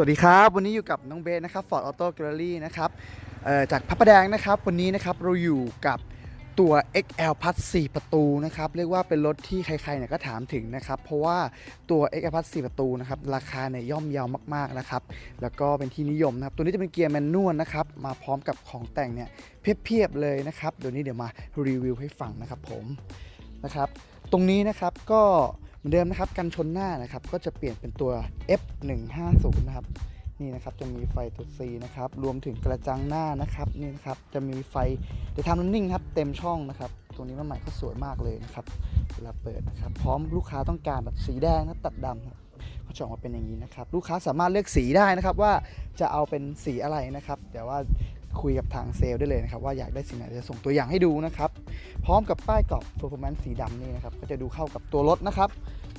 วัสดีครับ วันนี้อยู่กับน้องเบสนะครับ Ford Auto Gallery นะครับจากพระประแดงนะครับ วันนี้นะครับเราอยู่กับตัว XL Plus 4 ประตูนะครับ เรียกว่าเป็นรถที่ใครๆเนี่ยก็ถามถึงนะครับ เพราะว่าตัว XL Plus 4 ประตูนะครับ ราคาเนี่ยย่อมเยาวมากๆนะครับ แล้วก็เป็นที่นิยมนะครับ ตัวนี้จะเป็นเกียร์แมนนวลนะครับ มาพร้อมกับของแต่งเนี่ยเพียบๆเลยนะครับเดี๋ยวนี้เดี๋ยวมารีวิวให้ฟังนะครับผมนะครับ ตรงนี้นะครับก็ เหมือนเดิมนะครับกันชนหน้านะครับก็จะเปลี่ยนเป็นตัว F150 นะครับนี่นะครับจะมีไฟตัว C นะครับรวมถึงกระจังหน้านะครับนี่นะครับจะมีไฟเดี๋ยวทำนิ่งครับเต็มช่องนะครับตรงนี้มาใหม่ก็สวยมากเลยนะครับเวลาเปิดนะครับพร้อมลูกค้าต้องการแบบสีแดงนะตัดดำครับก็จะออกมาเป็นอย่างนี้นะครับลูกค้าสามารถเลือกสีได้นะครับว่าจะเอาเป็นสีอะไรนะครับเดี๋ยวว่า คุยกับทางเซลล์ได้เลยนะครับ ว่าอยากได้สีไหนจะส่งตัวอย่างให้ดูนะครับ พร้อมกับป้ายกรอบ performance สีดำนี่นะครับ ก็จะดูเข้ากับตัวรถนะครับ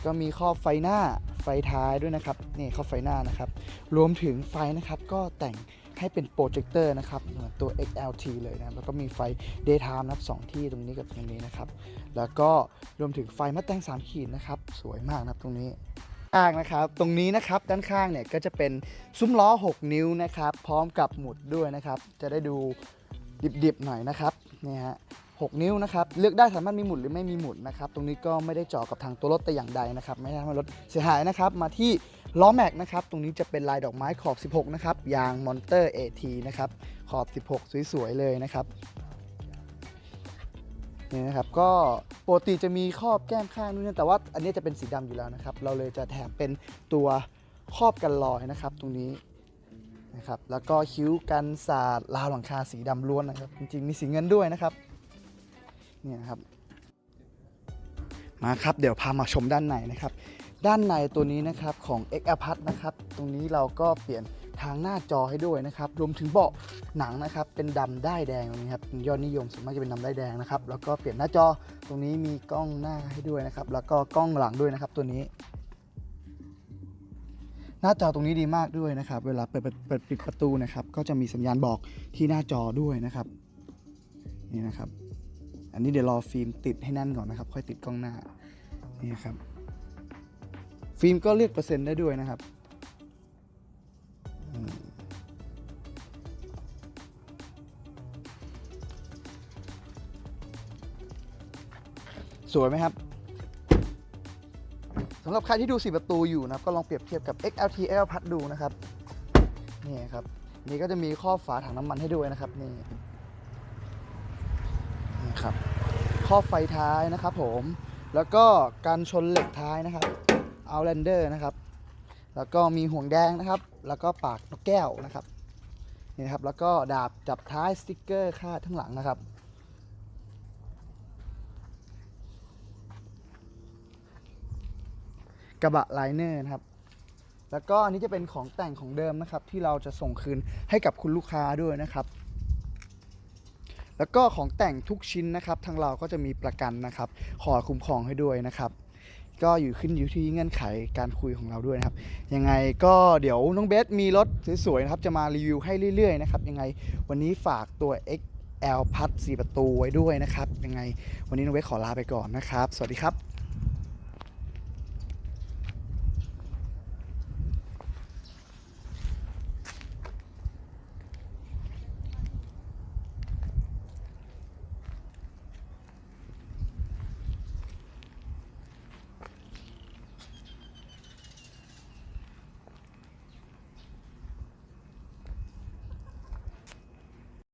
ก็มีครอไฟหน้าไฟท้ายด้วยนะครับนี่ครอไฟหน้านะครับ รวมถึงไฟนะครับก็แต่งให้เป็นโปรเจคเตอร์นะครับเหมือนตัว XLT เลยนะแล้วก็มีไฟ daytime นับสองที่ตรงนี้กับตรงนี้นะครับ แล้วก็รวมถึงไฟมาแต่ง3ขีดนะครับ สวยมากนะตรงนี้ ข้างนะครับ ตรงนี้นะครับด้านข้างเนี่ยก็จะเป็นซุ้มล้อ 6 นิ้วนะครับ พร้อมกับหมุดด้วยนะครับ จะได้ดูดิบๆหน่อยนะครับนี่ฮะ6นิ้วนะครับเลือกได้สามารถมีหมุดหรือไม่มีหมุดนะครับ ตรงนี้ก็ไม่ได้เจาะกับทางตัวรถแต่อย่างใดนะครับ ไม่ได้ทำให้รถเสียหายนะครับ มาที่ล้อแม็กนะครับ ตรงนี้จะเป็นลายดอกไม้ขอบ 16 นะครับ ยางมอนเตอร์ AT นะครับ ขอบ 16 สวยๆเลยนะครับ นี่นะครับ ก็ ปกติจะมีครอบแก้มข้างนู่นนแต่ว่าอันนี้จะเป็นสีดำอยู่แล้วนะครับ เราเลยจะแถมเป็นตัวครอบกันรอยนะครับ ตรงนี้นะครับ แล้วก็คิ้วกันสาดราวหลังคาสีดำล้วนนะครับ จริงๆมีสีเงินด้วยนะครับนี่นะครับ มาครับเดี๋ยวพามาชมด้านในนะครับ ด้านในตัวนี้นะครับของ X a p a t นะครับ ตรงนี้เราก็เปลี่ยน ทางหน้าจอให้ด้วยนะครับ รวมถึงเบาะหนังนะครับ เป็นดำได้ายแดงตรงนี้ครับยอดนิยมส่วนมากจะเป็นดำได้ายแดงนะครับ แล้วก็เปลี่ยนหน้าจอตรงนี้มีกล้องหน้าให้ด้วยนะครับ แล้วก็กล้องหลังด้วยนะครับตัวนี้ หน้าจอตรงนี้ดีมากด้วยนะครับ เวลาเปิดเปิดปิดประตูนะครับ ก็จะมีสัญญาณบอกที่หน้าจอด้วยนะครับ นี่นะครับ อันนี้เดี๋ยวรอฟิล์มติดให้นั่นก่อนนะครับ ค่อยติดกล้องหน้า นี่ครับ ฟิล์มก็เลือกเปอร์เซ็นต์ได้ด้วยนะครับ สวยไหมครับสำหรับใครที่ดูสีประตูอยู่นะครับก็ลองเปรียบเทียบกับ XLT L พัดดูนะครับนี่ครับ นี่ก็จะมีข้อบฝาถังน้ำมันให้ด้วยนะครับนี่นี่ครับข้อบไฟท้ายนะครับผม แล้วก็การชนเหล็กท้ายนะครับ Outlander นะครับ แล้วก็มีห่วงแดงนะครับ แล้วก็ปากนกแก้วนะครับนี่นะครับ แล้วก็ดาบจับท้ายสติ๊กเกอร์คาดทั้งหลังนะครับ กระบะไลเนอร์นะครับ แล้วก็อันนี้จะเป็นของแต่งของเดิมนะครับ ที่เราจะส่งคืนให้กับคุณลูกค้าด้วยนะครับ แล้วก็ของแต่งทุกชิ้นนะครับ ทางเราก็จะมีประกันนะครับ ขอคุ้มครองให้ด้วยนะครับ ก็อยู่ขึ้นอยู่ที่เงื่อนไขการคุยของเราด้วยนะครับ ยังไงก็เดี๋ยวน้องเบสมีรถสวยๆนะครับ จะมารีวิวให้เรื่อยๆนะครับ ยังไงวันนี้ฝากตัว XL พัด4ประตูไว้ด้วยนะครับ ยังไงวันนี้น้องเบสขอลาไปก่อนนะครับ สวัสดีครับ